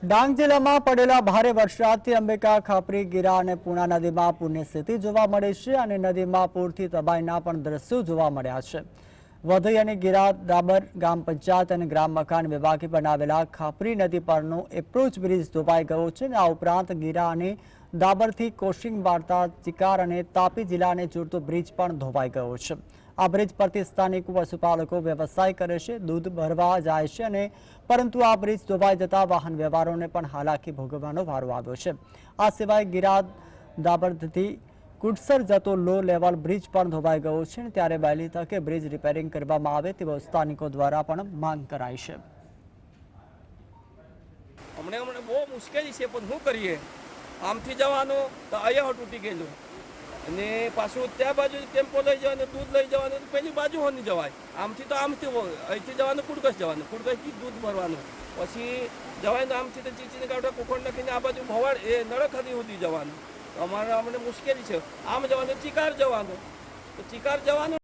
ડાંગ જિલ્લામાં પડેલા ભારે વરસાદથી અંબિકા, ખાપરી, ગીરા અને પૂણા નદીમાં પૂરની સ્થિતિ જોવા મળે છે અને નદીમાં પૂરથી તબાહીના પણ દ્રશ્યો જોવા મળ્યા છે. વધઈ અને ગીરા દાબર ગ્રામ પંચાયત અને ગ્રામ મકાન વિભાગે બનાવેલા ખાપરી નદી પરનો એપ્રોચ બ્રિજ ધોવાઈ ગયો છે અને આ ઉપરાંત ગીરા અને દાબરથી કોશિંગ વાર્તા ચિકાર અને તાપી જિલ્લાને જોડતો બ્રિજ પણ ધોવાઈ ગયો છે. આ બ્રિજ પરથી સ્થાનિક પશુપાલકો વ્યવસાય કરે છે, દૂધ ભરવા જાય છે અને પરંતુ આ બ્રિજ ધોવાઈ જતા વાહન વ્યવહારોને પણ હાલાકી ભોગવવાનો વારો આવ્યો છે. આ સિવાય ગિરા દાબરથી કુડસર જતો લો લેવલ બ્રિજ પણ ધોવાઈ ગયો છે ત્યારે વહેલી તકે બ્રિજ રિપેરિંગ કરવામાં આવે તેવો સ્થાનિકો દ્વારા પણ માંગ કરાઈ છે. હમણાં અમને બહુ મુશ્કેલી છે, પણ શું કરીએ? આમથી જવાનું તો અહીંયા તૂટી ગયેલું. અને પાછું ત્યાં બાજુ ટેમ્પો લઈ જવાનું, દૂધ લઈ જવાનું, પેલી બાજુ હોની જવાય. આમથી તો આમથી અહીંથી જવાનું, કુડકસ જવાનું. કુડકસથી દૂધ ભરવાનું. પછી જવાય ને આમથી તો ચીચીને કાઢવા કુકડ નાખીને આ બાજુ ભવાડ, એ નળખદી સુધી જવાનું. અમારે અમને મુશ્કેલી છે. આમ જવાનું, ચિકાર જવાનું. તો ચિકાર જવાનું